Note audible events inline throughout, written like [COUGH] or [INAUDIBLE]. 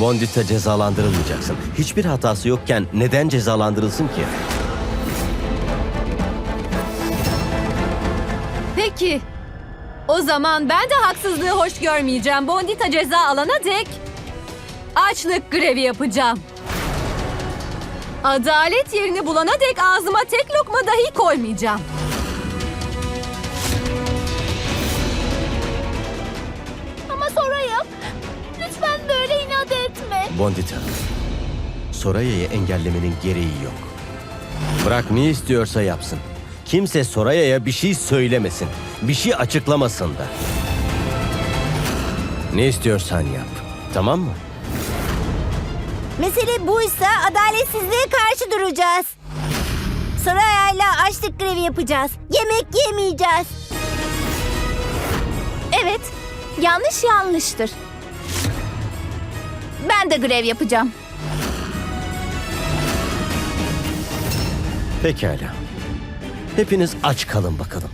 Bondita cezalandırılmayacaksın. Hiçbir hatası yokken neden cezalandırılsın ki? Peki. O zaman ben de haksızlığı hoş görmeyeceğim. Bondita ceza alana dek açlık grevi yapacağım. Adalet yerini bulana dek ağzıma tek lokma dahi koymayacağım. Bondita, Soraya'yı engellemenin gereği yok. Bırak ne istiyorsa yapsın. Kimse Soraya'ya bir şey söylemesin. Bir şey açıklamasın da. Ne istiyorsan yap. Tamam mı? Mesele buysa adaletsizliğe karşı duracağız. Soraya'yla açlık grevi yapacağız. Yemek yemeyeceğiz. Evet, yanlış yanlıştır. Ben de grev yapacağım. Pekala. Hepiniz aç kalın bakalım.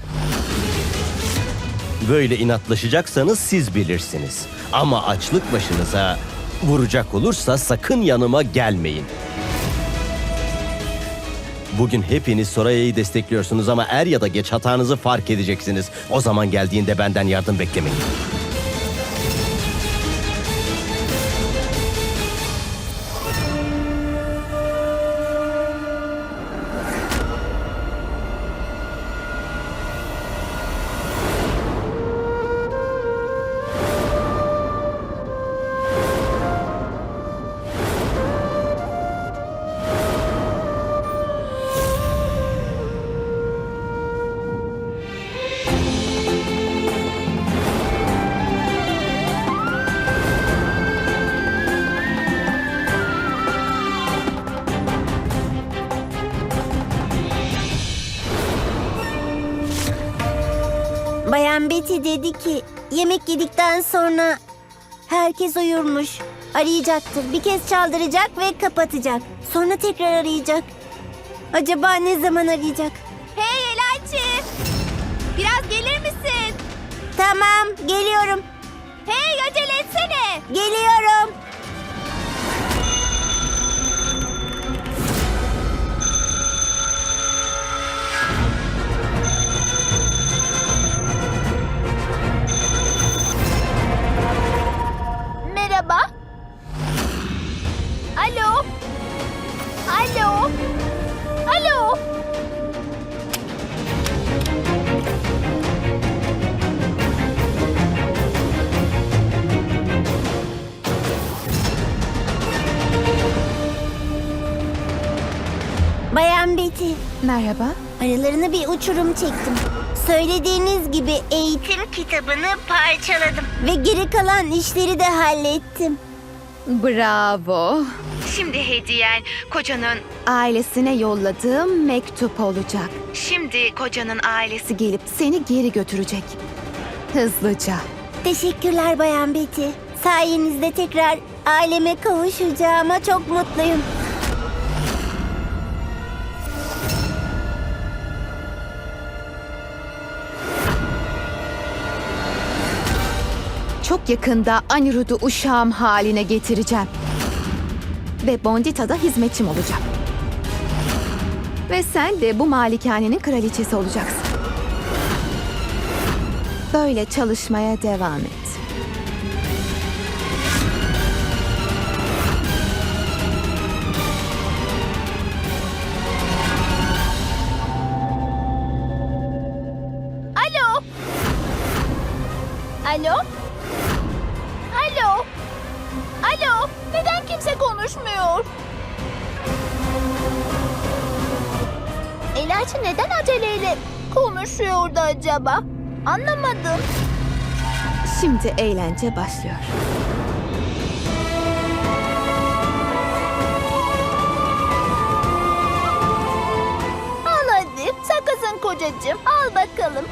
Böyle inatlaşacaksanız siz bilirsiniz. Ama açlık başınıza vuracak olursa sakın yanıma gelmeyin. Bugün hepiniz Soraya'yı destekliyorsunuz ama er ya da geç hatanızı fark edeceksiniz. O zaman geldiğinde benden yardım beklemeyin. Dedi ki yemek yedikten sonra herkes uyurmuş. Arayacaktır. Bir kez çaldıracak ve kapatacak. Sonra tekrar arayacak. Acaba ne zaman arayacak? Hey Elayçi! Biraz gelir misin? Tamam, geliyorum. Hey acele etsene! Geliyorum. Bayan Betty, Merhaba. aralarına bir uçurum çektim. Söylediğiniz gibi eğitim kitabını parçaladım. Ve geri kalan işleri de hallettim. Bravo. Şimdi hediyen kocanın Ailesine yolladığım mektup olacak. şimdi kocanın ailesi Gelip seni geri götürecek. Hızlıca. Teşekkürler Bayan Betty. Sayenizde tekrar aileme kavuşacağıma çok mutluyum. Çok yakında Anirud'u uşağım haline getireceğim. Ve Bondita da hizmetçim olacak. Ve sen de bu malikanenin kraliçesi olacaksın. Böyle çalışmaya devam et. Konuşuyordu acaba? Anlamadım. Şimdi eğlence başlıyor. Al hadi. Sakızın kocacığım. Al bakalım.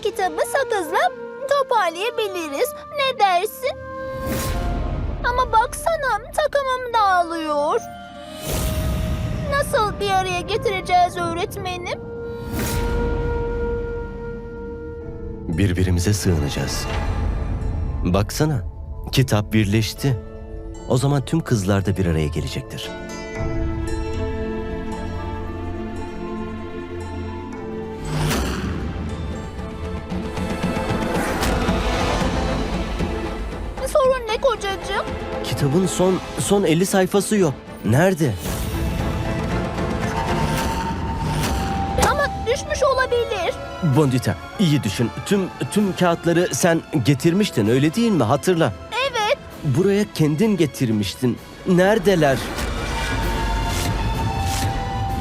Bence kitabı sakızla toparlayabiliriz. Ne dersin? Ama baksana takımım dağılıyor. Nasıl bir araya getireceğiz öğretmenim? Birbirimize sığınacağız. Baksana, kitap birleşti. O zaman tüm kızlar da bir araya gelecektir. Kitabın son son 50 sayfası yok. Nerede? Ama düşmüş olabilir. Bondita, iyi düşün. Tüm tüm kağıtları sen getirmiştin, öyle değil mi? Hatırla. Evet. Buraya kendin getirmiştin. Neredeler?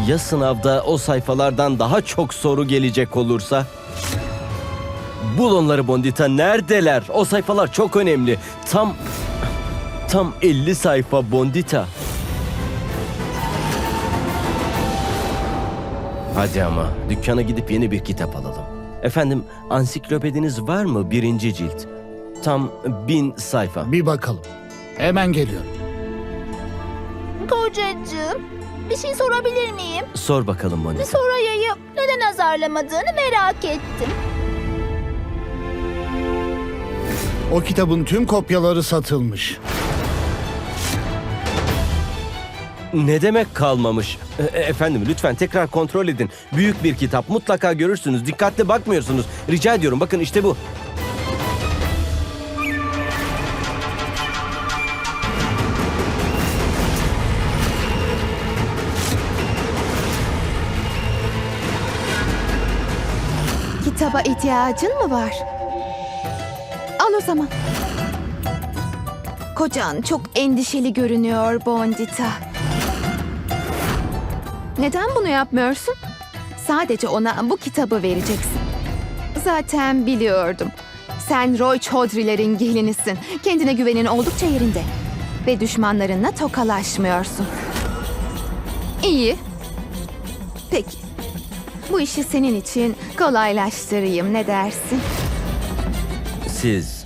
Ya sınavda o sayfalardan daha çok soru gelecek olursa? Bul onları Bondita. Neredeler? O sayfalar çok önemli. Tam tam 50 sayfa Bondita. Hadi ama dükkana gidip yeni bir kitap alalım. Efendim ansiklopediniz var mı birinci cilt? Tam bin sayfa. Bir bakalım. Hemen geliyorum. Kocacığım, bir şey sorabilir miyim? Sor bakalım Monica. Soraya'yı neden azarlamadığını merak ettim. O kitabın tüm kopyaları satılmış. Ne demek kalmamış? E- e- efendim lütfen tekrar kontrol edin. Büyük bir kitap mutlaka görürsünüz. Dikkatli bakmıyorsunuz. Rica ediyorum bakın işte bu. Kitaba ihtiyacın mı var? Al o zaman. Kocan çok endişeli görünüyor Bondita. Neden bunu yapmıyorsun? Sadece ona bu kitabı vereceksin. Zaten biliyordum. Sen Roy Chaudhry'lerin gelinisin. Kendine güvenin oldukça yerinde. Ve düşmanlarınla tokalaşmıyorsun. İyi. Peki. Bu işi senin için kolaylaştırayım. Ne dersin? Siz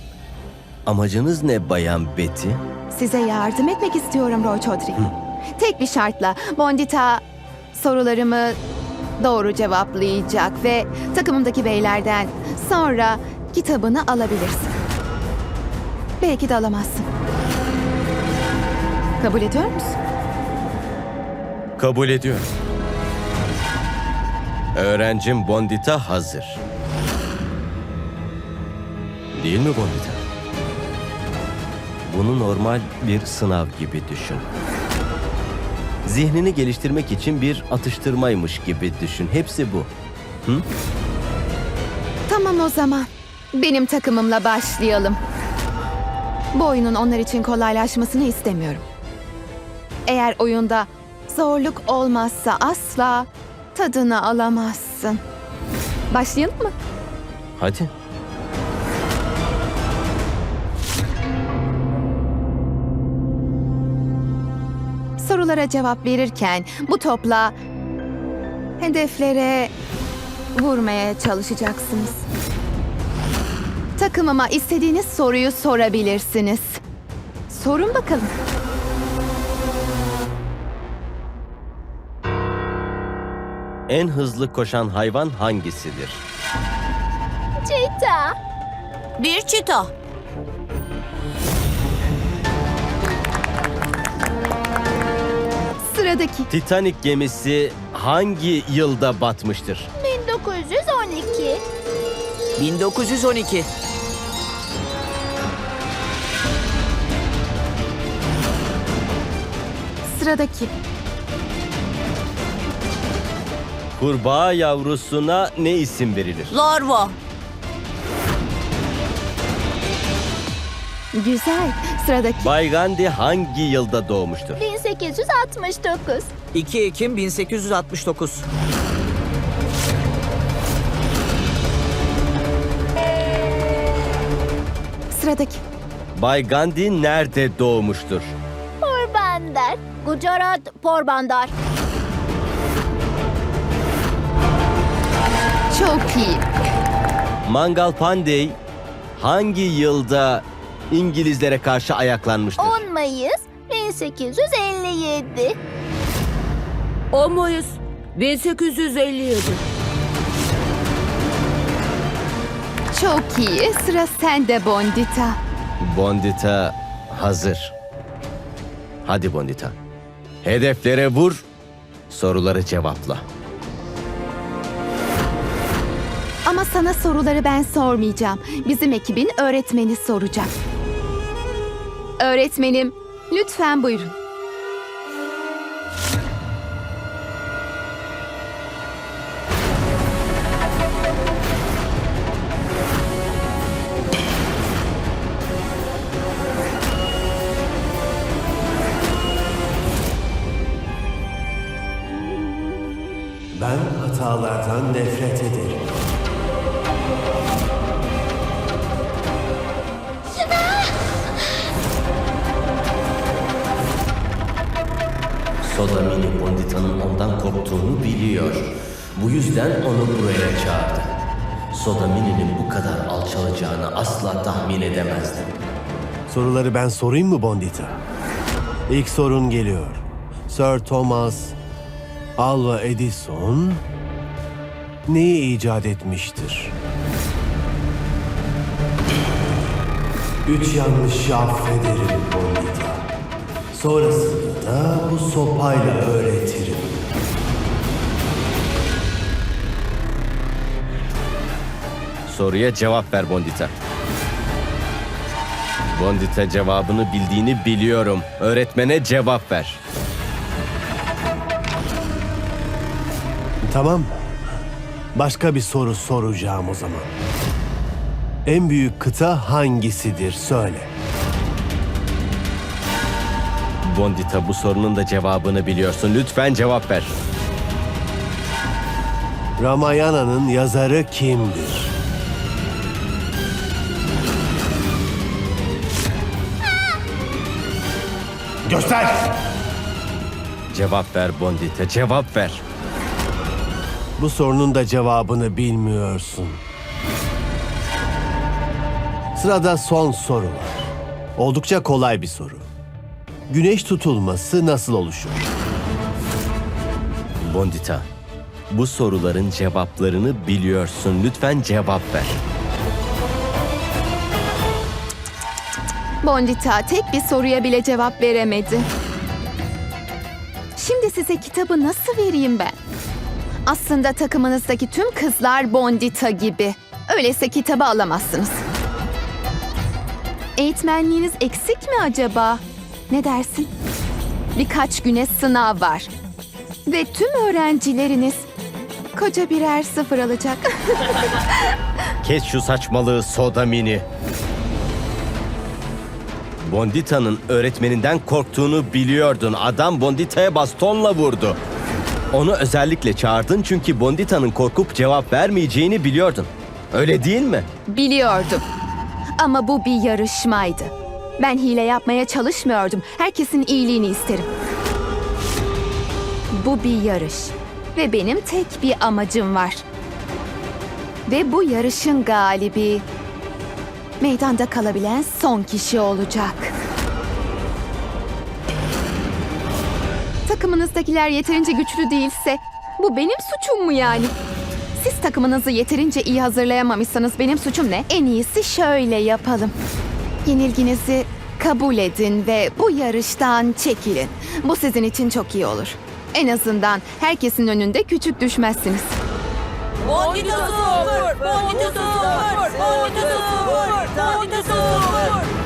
amacınız ne Bayan Betty? Size yardım etmek istiyorum Roy Chaudhry. Tek bir şartla Bondita sorularımı doğru cevaplayacak ve takımımdaki beylerden sonra kitabını alabilirsin. Belki de alamazsın. Kabul ediyor musun? Kabul ediyorum. Öğrencim Bondita hazır. Değil mi Bondita? Bunu normal bir sınav gibi düşün. Zihnini geliştirmek için bir atıştırmaymış gibi düşün. Hepsi bu. Tamam o zaman. Benim takımımla başlayalım. Bu oyunun onlar için kolaylaşmasını istemiyorum. Eğer oyunda zorluk olmazsa asla tadını alamazsın. Başlayalım mı? Hadi. Sorulara cevap verirken bu topla hedeflere vurmaya çalışacaksınız. Takımıma istediğiniz soruyu sorabilirsiniz. Sorun bakalım. En hızlı koşan hayvan hangisidir? Çita. Bir çita. Sıradaki. Titanic gemisi hangi yılda batmıştır? 1912. 1912. Sıradaki. Kurbağa yavrusuna ne isim verilir? Larva. Güzel. Sıradaki. Bay Gandhi hangi yılda doğmuştur? 1869. 2 Ekim 1869. Sıradaki. Bay Gandhi nerede doğmuştur? Porbandar. Gujarat Porbandar. Çok iyi. Mangal Pandey hangi yılda İngilizlere karşı ayaklanmıştır. 10 Mayıs 1857. 10 Mayıs 1857. Çok iyi. Sıra sende Bondita. Bondita hazır. Hadi Bondita. Hedeflere vur, soruları cevapla. Ama sana soruları ben sormayacağım. Bizim ekibin öğretmeni soracak. Öğretmenim, lütfen buyurun. Ben hatalardan nefret ederim. Sodamini Bondita'nın ondan korktuğunu biliyor. Bu yüzden onu buraya çağırdı. Sodamini'nin bu kadar alçalacağını asla tahmin edemezdim. Soruları ben sorayım mı Bondita? İlk sorun geliyor. Sir Thomas Alva Edison neyi icat etmiştir? Üç yanlış affederim Bondita. Sonrasında da bu sopayla öğretirim. Soruya cevap ver Bondita. Bondita cevabını bildiğini biliyorum. Öğretmene cevap ver. Tamam. Başka bir soru soracağım o zaman. En büyük kıta hangisidir söyle. Bondita bu sorunun da cevabını biliyorsun. Lütfen cevap ver. Ramayana'nın yazarı kimdir? Göster! Cevap ver Bondita, cevap ver. Bu sorunun da cevabını bilmiyorsun. Sırada son soru var. Oldukça kolay bir soru. Güneş tutulması nasıl oluşur? Bondita, bu soruların cevaplarını biliyorsun. Lütfen cevap ver. Bondita tek bir soruya bile cevap veremedi. Şimdi size kitabı nasıl vereyim ben? Aslında takımınızdaki tüm kızlar Bondita gibi. Öyleyse kitabı alamazsınız. Eğitmenliğiniz eksik mi acaba? Ne dersin? Birkaç güne sınav var. Ve tüm öğrencileriniz koca birer sıfır alacak. [LAUGHS] Kes şu saçmalığı Soda Mini. Bondita'nın öğretmeninden korktuğunu biliyordun. Adam Bondita'ya bastonla vurdu. Onu özellikle çağırdın çünkü Bondita'nın korkup cevap vermeyeceğini biliyordun. Öyle değil mi? Biliyordum. Ama bu bir yarışmaydı. Ben hile yapmaya çalışmıyordum. Herkesin iyiliğini isterim. Bu bir yarış. Ve benim tek bir amacım var. Ve bu yarışın galibi meydanda kalabilen son kişi olacak. Takımınızdakiler yeterince güçlü değilse bu benim suçum mu yani? Siz takımınızı yeterince iyi hazırlayamamışsanız benim suçum ne? En iyisi şöyle yapalım. Yenilginizi kabul edin ve bu yarıştan çekilin. Bu sizin için çok iyi olur. En azından herkesin önünde küçük düşmezsiniz. Bondita sıfır! Bondita sıfır! Bondita sıfır! Bondita sıfır!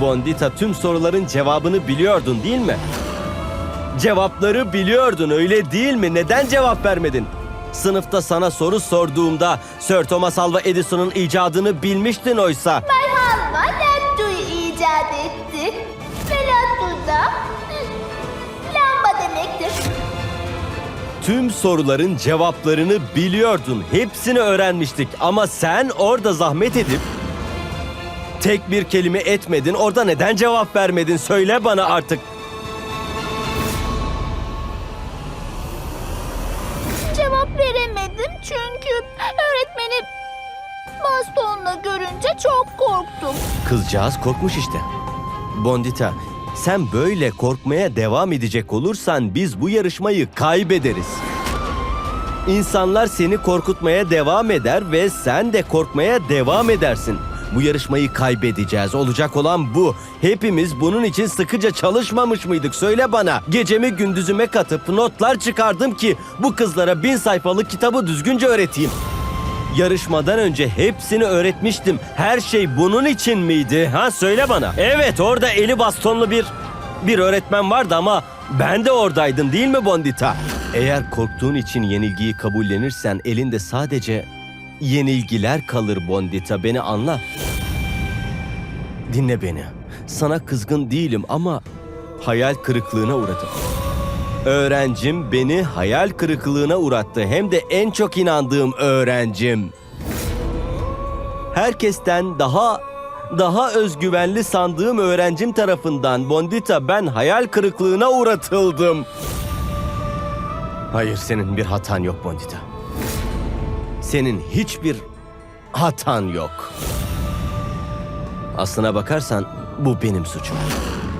Bondita tüm soruların cevabını biliyordun değil mi? Cevapları biliyordun öyle değil mi? Neden cevap vermedin? Sınıfta sana soru sorduğumda Sir Thomas Alva Edison'un icadını bilmiştin oysa. Bay Lattu'yu icat etti. Ve da hı, lamba demektir. Tüm soruların cevaplarını biliyordun. Hepsini öğrenmiştik ama sen orada zahmet edip Tek bir kelime etmedin. Orada neden cevap vermedin? Söyle bana artık. Cevap veremedim çünkü öğretmeni bastonla görünce çok korktum. Kızcağız korkmuş işte. Bondita, sen böyle korkmaya devam edecek olursan biz bu yarışmayı kaybederiz. İnsanlar seni korkutmaya devam eder ve sen de korkmaya devam edersin. Bu yarışmayı kaybedeceğiz. Olacak olan bu. Hepimiz bunun için sıkıca çalışmamış mıydık? Söyle bana. Gecemi gündüzüme katıp notlar çıkardım ki bu kızlara bin sayfalık kitabı düzgünce öğreteyim. Yarışmadan önce hepsini öğretmiştim. Her şey bunun için miydi? Ha söyle bana. Evet orada eli bastonlu bir bir öğretmen vardı ama ben de oradaydım değil mi Bondita? Eğer korktuğun için yenilgiyi kabullenirsen elinde sadece yenilgiler kalır Bondita. Beni anla. Dinle beni. Sana kızgın değilim ama hayal kırıklığına uğradım. Öğrencim beni hayal kırıklığına uğrattı. Hem de en çok inandığım öğrencim. Herkesten daha daha özgüvenli sandığım öğrencim tarafından Bondita ben hayal kırıklığına uğratıldım. Hayır senin bir hatan yok Bondita. Senin hiçbir hatan yok. Aslına bakarsan bu benim suçum.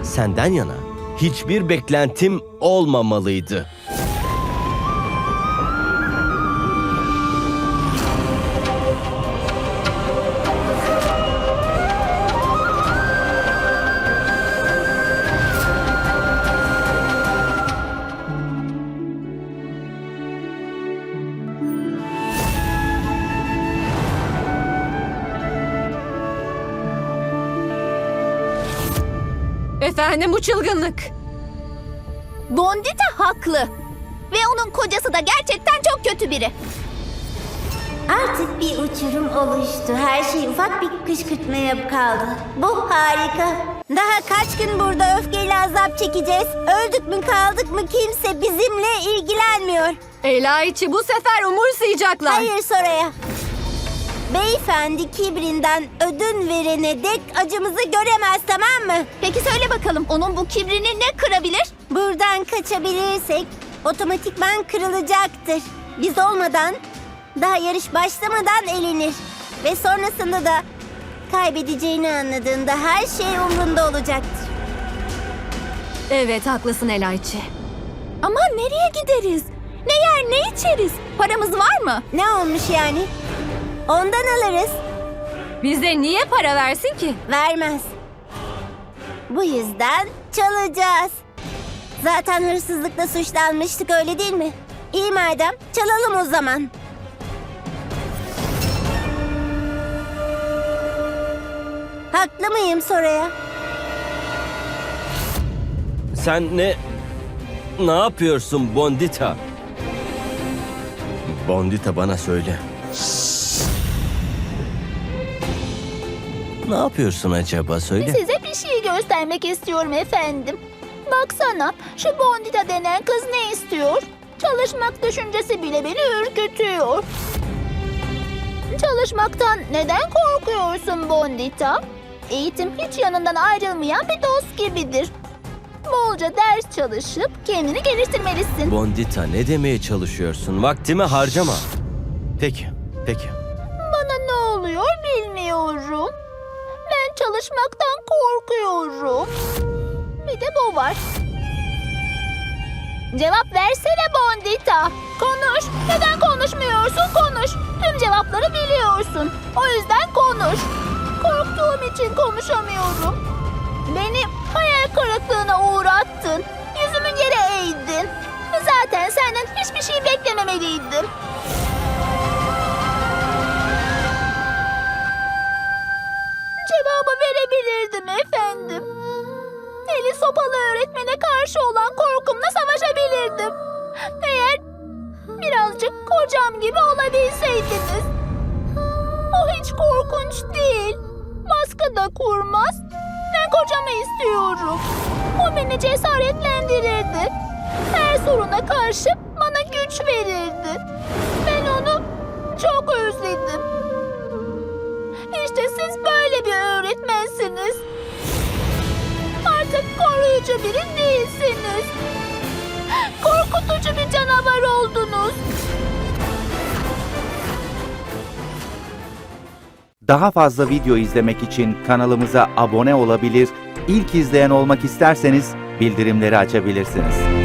Senden yana hiçbir beklentim olmamalıydı. Efendim bu çılgınlık. Bondita haklı. Ve onun kocası da gerçekten çok kötü biri. Artık bir uçurum oluştu. Her şey ufak bir kışkırtmaya kaldı. Bu harika. Daha kaç gün burada öfkeyle azap çekeceğiz? Öldük mü kaldık mı kimse bizimle ilgilenmiyor. Ela içi bu sefer umursayacaklar. Hayır Soraya. Beyefendi kibrinden ödün verene dek acımızı göremez tamam mı? Peki söyle bakalım onun bu kibrini ne kırabilir? Buradan kaçabilirsek otomatikman kırılacaktır. Biz olmadan daha yarış başlamadan elenir. Ve sonrasında da kaybedeceğini anladığında her şey umrunda olacaktır. Evet haklısın Ela içi. Ama nereye gideriz? Ne yer ne içeriz? Paramız var mı? Ne olmuş yani? Ondan alırız. Bize niye para versin ki? Vermez. Bu yüzden çalacağız. Zaten hırsızlıkla suçlanmıştık öyle değil mi? İyi madem çalalım o zaman. Haklı mıyım Soraya? Sen ne ne yapıyorsun Bondita? Bondita bana söyle. Ne yapıyorsun acaba söyle. Size bir şey göstermek istiyorum efendim. Baksana şu Bondita denen kız ne istiyor? Çalışmak düşüncesi bile beni ürkütüyor. Çalışmaktan neden korkuyorsun Bondita? Eğitim hiç yanından ayrılmayan bir dost gibidir. Bolca ders çalışıp kendini geliştirmelisin. Bondita ne demeye çalışıyorsun? Vaktimi harcama. Peki, peki. Çalışmaktan korkuyorum. Bir de bu var. Cevap versene Bondita. Konuş. Neden konuşmuyorsun? Konuş. Tüm cevapları biliyorsun. O yüzden konuş. Korktuğum için konuşamıyorum. Beni hayal kırıklığına uğrattın. Yüzümün yere eğdin. Zaten senden hiçbir şey beklememeliydim. Cevabı verebilirdim efendim. Eli sopalı öğretmene karşı olan korkumla savaşabilirdim. Eğer birazcık kocam gibi olabilseydiniz. O hiç korkunç değil. Baskı da kurmaz. Ben kocamı istiyorum. O beni cesaretlendirirdi. Her soruna karşı bana güç verirdi. Ben onu çok özledim. İşte siz böyle bir öğretmensiniz. Artık koruyucu biri değilsiniz. Korkutucu bir canavar oldunuz. Daha fazla video izlemek için kanalımıza abone olabilir, ilk izleyen olmak isterseniz bildirimleri açabilirsiniz.